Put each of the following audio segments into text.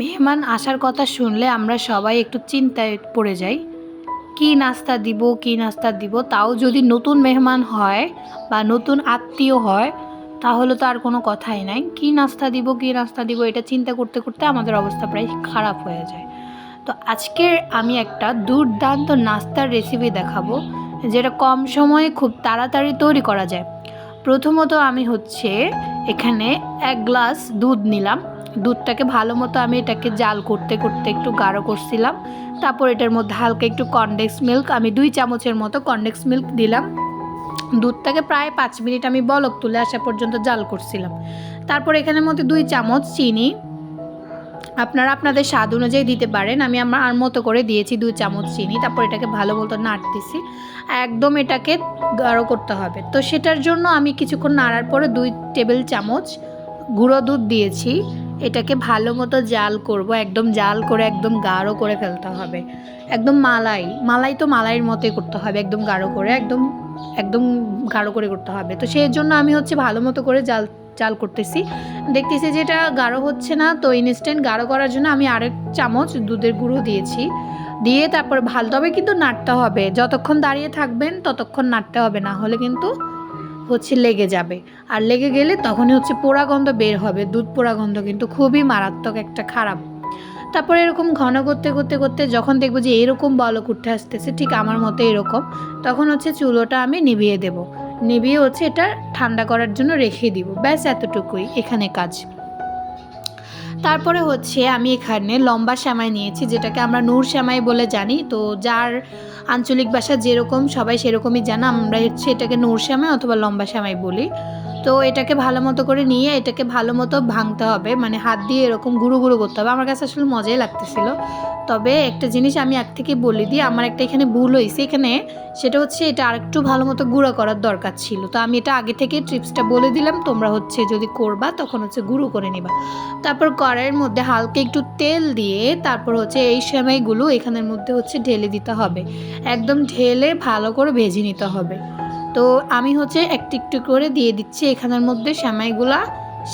মেহমান আসার কথা শুনলে আমরা সবাই একটু চিন্তায় পড়ে যাই। কি নাস্তা দিব, কি নাস্তা দিব? তাও যদি নতুন মেহমান হয় বা নতুন আত্মীয় হয়, তাহলে তো আর কোনো কথাই নাই। কি নাস্তা দিব, কি নাস্তা দিব, এটা চিন্তা করতে করতে আমাদের অবস্থা প্রায় খারাপ হয়ে যায়। তো আজকে আমি একটা দুর্দান্ত নাস্তার রেসিপি দেখাবো, যেটা কম সময়ে খুব তাড়াতাড়ি তৈরি করা যায়। প্রথমত আমি হচ্ছে এখানে এক গ্লাস দুধ নিলাম। দুধটাকে ভালো মতো আমি এটাকে জাল করতে করতে একটু গাঢ় করছিলাম। তারপর এটার মধ্যে হালকা একটু কনডেক্স মিল্ক আমি দুই চামচের মতো কনডেক্স মিল্ক দিলাম। দুধটাকে প্রায় পাঁচ মিনিট আমি বলক তুলে আসা পর্যন্ত জাল করছিলাম। তারপর এখানের মধ্যে দুই চামচ চিনি। আপনারা আপনাদের স্বাদ অনুযায়ী দিতে পারেন। আমি আমার আর মতো করে দিয়েছি দুই চামচ চিনি। তারপর এটাকে ভালো মতো নাড়তেছি। একদম এটাকে গাঢ় করতে হবে। তো সেটার জন্য আমি কিছুক্ষণ নাড়ার পরে দুই টেবিল চামচ গুঁড়ো দুধ দিয়েছি। এটাকে ভালো মতো জাল করব, একদম জাল করে, একদম গাঢ় করে ফেলতে হবে। একদম মালাই মালাই তো মালাইয়ের মতোই করতে হবে, একদম গাঢ় করে, একদম একদম গাঢ় করে করতে হবে। তো সেই জন্য আমি হচ্ছে ভালো মতো করে জাল জাল করতেছি। দেখতেছি যে এটা গাঢ় হচ্ছে না, তো ইনস্ট্যান্ট গাঢ় করার জন্য আমি আরেক চামচ দুধের গুঁড়ো দিয়েছি। দিয়ে তারপর ভালো, তবে কিন্তু নাড়তে হবে। যতক্ষণ দাঁড়িয়ে থাকবেন, ততক্ষণ নাড়তে হবে, না হলে কিন্তু হচ্ছে লেগে যাবে। আর লেগে গেলে তখনই হচ্ছে পোড়া গন্ধ বের হবে। দুধ পোড়া গন্ধ কিন্তু খুবই মারাত্মক একটা খারাপ। তারপরে এরকম ঘন করতে করতে করতে যখন দেখব যে এরকম বলক উঠে আসতেছে, ঠিক আমার মতো এরকম, তখন হচ্ছে চুলোটা আমি নিভিয়ে দেব। নিভিয়ে হচ্ছে এটা ঠান্ডা করার জন্য রেখে দিব। ব্যাস এতটুকুই এখানে কাজ। তারপরে হচ্ছে আমি এখানে লম্বা শ্যামাই নিয়েছি, যেটাকে আমরা নূর শ্যামাই বলে জানি। তো যার আঞ্চলিক ভাষা যেরকম, সবাই সেরকমই জানা, আমরা হচ্ছে এটাকে নূর শ্যামাই অথবা লম্বা শ্যামাই বলি। তো এটাকে ভালো মতো করে নিয়ে এটাকে ভালো মতো ভাঙতে হবে। মানে হাত দিয়ে এরকম গুঁড়ো গুঁড়ো করতে হবে। আমার কাছে আসলে মজাই লাগতেছিল। তবে একটা জিনিস আমি এক থেকে বলে দিই, আমার একটা এখানে ভুল হয়েছে। এখানে সেটা হচ্ছে এটা আরেকটু ভালো মতো গুঁড়ো করার দরকার ছিল। তো আমি এটা আগে থেকে ট্রিপসটা বলে দিলাম, তোমরা হচ্ছে যদি করবা তখন হচ্ছে গুঁড়ো করে নিবা। তারপর কড়াইয়ের মধ্যে হালকা একটু তেল দিয়ে তারপর হচ্ছে এই সেমাইগুলো এখানের মধ্যে হচ্ছে ঢেলে দিতে হবে। একদম ঢেলে ভালো করে ভেজে নিতে হবে। তো আমি হচ্ছে একটু একটু করে দিয়ে দিচ্ছি এখানের মধ্যে শ্যামাইগুলা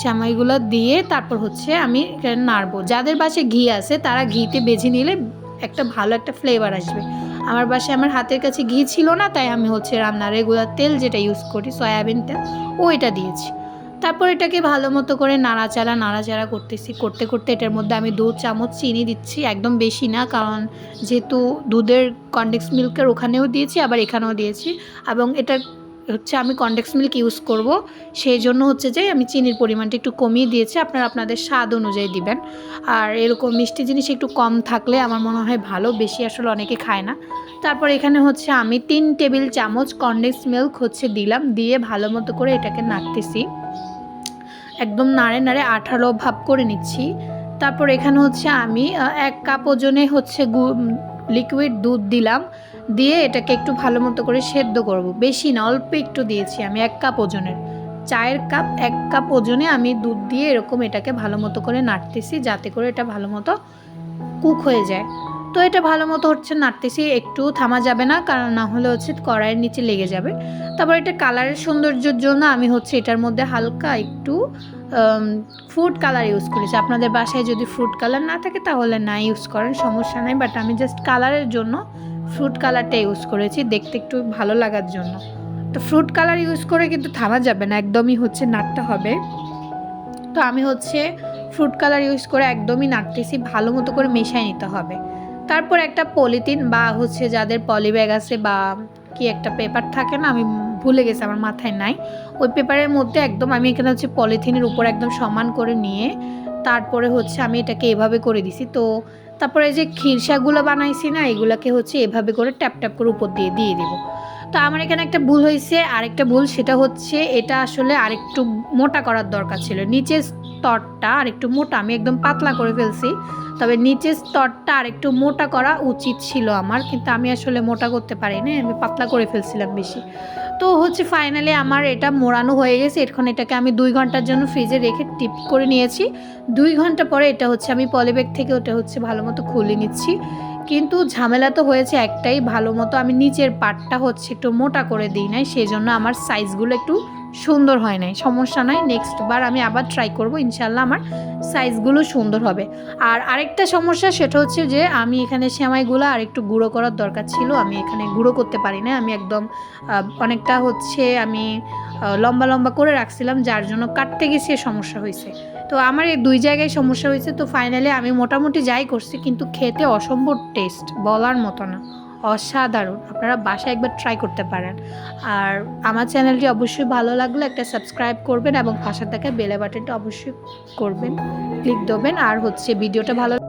সেমাইগুলো দিয়ে তারপর হচ্ছে আমি নাড়বো। যাদের বাসে ঘি আছে তারা ঘিতে বেছে নিলে একটা ভালো একটা ফ্লেভার আসবে। আমার বাসে আমার হাতের কাছে ঘি ছিল না, তাই আমি হচ্ছে রান্নার রেগুলার তেল যেটা ইউজ করি, সয়াবিন তেল, ওইটা দিয়েছি। তারপর এটাকে ভালো মতো করে নাড়াচাড়া নাড়াচাড়া করতেছি। করতে করতে এটার মধ্যে আমি দু চামচ চিনি দিচ্ছি, একদম বেশি না, কারণ যেহেতু দুধের কন্ডেক্স মিল্কের ওখানেও দিয়েছি, আবার এখানেও দিয়েছি। এবং এটা হচ্ছে আমি কন্ডেক্স মিল্ক ইউজ করব সেই জন্য হচ্ছে যে আমি চিনির পরিমাণটা একটু কমিয়ে দিয়েছি, আপনারা আপনাদের স্বাদ অনুযায়ী দিবেন। আর এরকম মিষ্টি জিনিস একটু কম থাকলে আমার মনে হয় ভালো, বেশি আসলে অনেকে খায় না। তারপর এখানে হচ্ছে আমি তিন টেবিল চামচ কন্ডেন্স মিল্ক হচ্ছে দিলাম, দিয়ে ভালো মতো করে এটাকে নাড়তেছি। একদম নাড়ে নাড়ে আঠালো ভাব করে নিচ্ছি। তারপর এখানে হচ্ছে আমি এক কাপ ওজনে হচ্ছে গু লিকুইড দুধ দিলাম। দিয়ে এটাকে একটু ভালো মতো করে সেদ্ধ করব। বেশি না, অল্প একটু দিয়েছি আমি, এক কাপ ওজনের। চায়ের কাপ, এক কাপ ওজনে আমি দুধ দিয়ে এরকম এটাকে ভালো মতো করে নাড়তেছি, যাতে করে এটা ভালো মতো কুক হয়ে যায়। তো এটা ভালো মতো হচ্ছে নাড়তেছি, একটু থামা যাবে না, কারণ না হলে হচ্ছে কড়াইয়ের নিচে লেগে যাবে। তারপর এটা কালারের সৌন্দর্যের জন্য আমি হচ্ছে এটার মধ্যে হালকা একটু ফুড কালার ইউজ করেছি। আপনাদের বাসায় যদি ফ্রুট কালার না থাকে তাহলে না ইউজ করেন, সমস্যা নাই বাট আমি জাস্ট কালারের জন্য ফ্রুট কালারটা ইউজ করেছি দেখতে একটু ভালো লাগার জন্য। তো ফ্রুট কালার ইউজ করে কিন্তু থামা যাবে না, একদমই হচ্ছে নাড়তে হবে। তো আমি হচ্ছে ফ্রুট কালার ইউজ করে একদমই নাড়তেছি, ভালো মতো করে মেশাই নিতে হবে। তারপর একটা পলিথিন বা হচ্ছে যাদের পলিব্যাগ আছে বা কি একটা পেপার থাকে না, আমি ভুলে গেছি, আমার মাথায় নাই। ওই পেপারের মধ্যে একদম আমি এখানে হচ্ছে পলিথিনের উপর একদম সমান করে নিয়ে তারপরে হচ্ছে আমি এটাকে এভাবে করে দিছি। তো তারপরে যে খিরসাগুলো বানাইছি না, এগুলোকে হচ্ছে এভাবে করে ট্যাপ ট্যাপ করে উপর দিয়ে দিয়ে দিব। তো আমার এখানে একটা ভুল হয়েছে, আরেকটা ভুল সেটা হচ্ছে এটা আসলে আরেকটু মোটা করার দরকার ছিল। নিচের স্তরটা আরেকটু মোটা, আমি একদম পাতলা করে ফেলছি, তবে নিচের স্তরটা আরেকটু মোটা করা উচিত ছিল আমার, কিন্তু আমি আসলে মোটা করতে পারিনি, আমি পাতলা করে ফেলছিলাম বেশি। তো হচ্ছে ফাইনালি আমার এটা মোড়ানো হয়ে গেছে, এখন এটাকে আমি দুই ঘণ্টার জন্য ফ্রিজে রেখে টিপ করে নিয়েছি। দুই ঘণ্টা পরে এটা হচ্ছে আমি পলিব্যাগ থেকে ওটা হচ্ছে ভালো মতো খুলে নিচ্ছি। কিন্তু ঝামেলা তো হয়েছে একটাই, ভালো মতো আমি নিচের পাটটা হচ্ছে একটু মোটা করে দিই নাই সেই জন্য আমার সাইজগুলো একটু সুন্দর হয় নাই, সমস্যা নাই নেক্সট বার আমি আবার ট্রাই করব, ইনশাল্লাহ আমার সাইজগুলো সুন্দর হবে। আর আরেকটা সমস্যা সেটা হচ্ছে যে আমি এখানে সেমাইগুলো আর একটু গুঁড়ো করার দরকার ছিল, আমি এখানে গুঁড়ো করতে পারি না আমি একদম অনেকটা হচ্ছে আমি লম্বা লম্বা করে রাখছিলাম, যার জন্য কাটতে গেছে সমস্যা হয়েছে। তো আমার এই দুই জায়গায় সমস্যা হয়েছে, তো ফাইনালি আমি মোটামুটি যাই করছি, কিন্তু খেতে অসম্ভব টেস্ট বলার মতো না। অসাধারণ। আপনারা বাসায় একবার ট্রাই করতে পারেন। আর আমার চ্যানেলটি অবশ্যই ভালো লাগলে একটা সাবস্ক্রাইব করবেন এবং পাশে থাকা বেলে বাটনটা অবশ্যই করবেন। ক্লিক দেবেন আর হচ্ছে ভিডিওটা ভালো